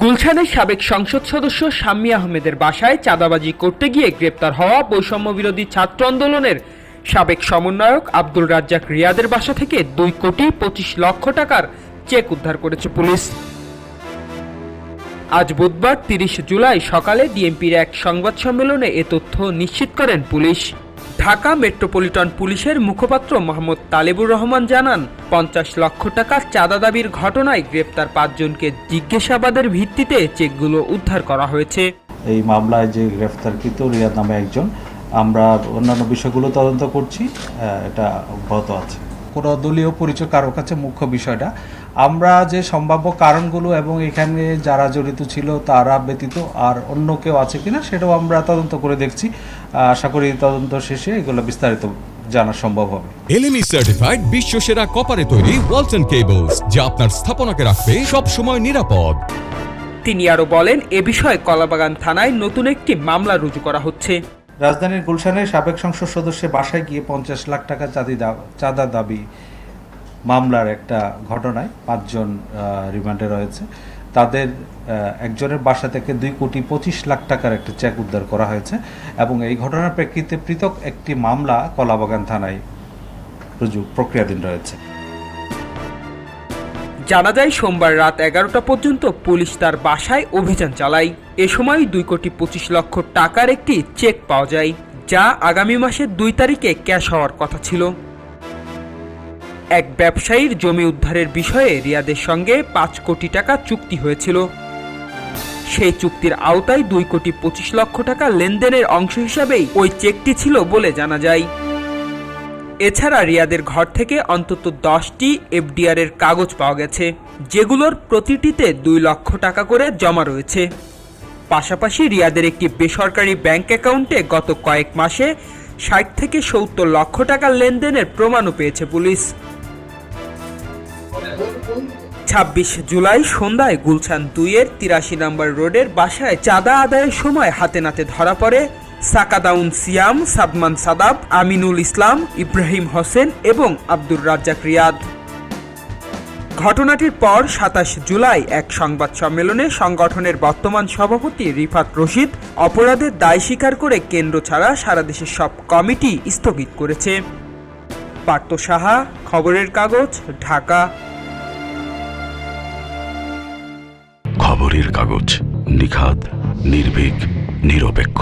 গুলশানের সাবেক সংসদ সদস্য শাম্মী আহমেদের বাসায় চাঁদাবাজি করতে গিয়ে গ্রেপ্তার হওয়া বৈষম্য বিরোধী ছাত্র আন্দোলনের সাবেক সমন্বয়ক আব্দুল রাজ্জাক রিয়াদের বাসা থেকে দুই কোটি পঁচিশ লক্ষ টাকার চেক উদ্ধার করেছে পুলিশ। আজ বুধবার তিরিশ জুলাই সকালে ডিএমপির এক সংবাদ সম্মেলনে এ তথ্য নিশ্চিত করেন পুলিশ। ঢাকা মেট্রোপলিটন পুলিশের মুখপাত্র মোহাম্মদ তালেবুর রহমান জানান, পঞ্চাশ লক্ষ টাকার চাঁদা দাবির ঘটনায় গ্রেপ্তার পাঁচজনকে জিজ্ঞাসাবাদের ভিত্তিতে চেকগুলো উদ্ধার করা হয়েছে। এই মামলায় যে গ্রেফতারকৃত রিয়াদ নামে একজন, আমরা অন্যান্য বিষয়গুলো তদন্ত করছি এটা অব্যাহত আছে। কোনো দলীয় পরিচয় কারও কাছে মুখ্য বিষয়টা। আমরা যে সম্ভাব্য কারণগুলো এবং এখানে যারা জড়িত ছিল তারা ব্যতীত আর অন্য কেউ আছে কিনা সেটাও আমরা তদন্ত করে দেখছি। আশা করি তদন্ত শেষে এগুলো বিস্তারিত জানা সম্ভব হবে। এলএমই সার্টিফাইড বিশ্ব সেরা কপারে তৈরি ওয়ালটন কেবলস যা আপনার স্থাপনাকে রাখবে সব সময় নিরাপদ। তিনি আরও বলেন এ বিষয়ে কলাবাগান থানায় নতুন একটি মামলা রুজু করা হচ্ছে। রাজধানীর গুলশানের সাবেক সংসদ সদস্যের বাসায় গিয়ে পঞ্চাশ লাখ টাকা চাঁদি চাঁদা দাবি মামলার একটা ঘটনায় পাঁচজন রিমান্ডে রয়েছে। তাদের একজনের বাসা থেকে দুই কোটি পঁচিশ লাখ টাকার একটা চেক উদ্ধার করা হয়েছে এবং এই ঘটনার প্রেক্ষিতে পৃথক একটি মামলা কলাবাগান থানায় রুজু প্রক্রিয়াধীন রয়েছে। জানা যায়, সোমবার রাত এগারোটা পর্যন্ত পুলিশ তার বাসায় অভিযান চালায়। এ সময় দুই কোটি পঁচিশ লক্ষ টাকার একটি চেক পাওয়া যায়, যা আগামী মাসের দুই তারিখে ক্যাশ হওয়ার কথা ছিল। এক ব্যবসায়ীর জমি উদ্ধারের বিষয়ে রিয়াদের সঙ্গে পাঁচ কোটি টাকা চুক্তি হয়েছিল। সেই চুক্তির আওতায় দুই কোটি পঁচিশ লক্ষ টাকা লেনদেনের অংশ হিসাবেই ওই চেকটি ছিল বলে জানা যায়। এছাড়া রিয়াদের ঘর থেকে অন্তত দশটি এফডিআর এর কাগজ পাওয়া গেছে, যেগুলোর প্রতিটিতে দুই লক্ষ টাকা করে জমা রয়েছে। পাশাপাশি রিয়াদের একটি বেসরকারি ব্যাংক অ্যাকাউন্টে গত কয়েক মাসে ষাট থেকে সত্তর লক্ষ টাকার লেনদেনের প্রমাণও পেয়েছে পুলিশ। ছাব্বিশ জুলাই সন্ধ্যায় গুলশান দুইয়ের তিরাশি নম্বর রোডের বাসায় চাঁদা আদায়ের সময় হাতে নাতে ধরা পড়ে সাকাদাউন সিয়াম, সাদমান সাদাব, আমিনুল ইসলাম, ইব্রাহিম হোসেন এবং আব্দুর রাজ্জাক রিয়াদ। ঘটনাটির পর সাতাশ জুলাই এক সংবাদ সম্মেলনে সংগঠনের বর্তমান সভাপতি রিফাত রশিদ অপরাধের দায় স্বীকার করে কেন্দ্র ছাড়া সারা দেশের সব কমিটি স্থগিত করেছে। পার্থ সাহা, খবরের কাগজ, ঢাকা। খবরের কাগজ, নিখাদ, নির্ভীক, নিরপেক্ষ।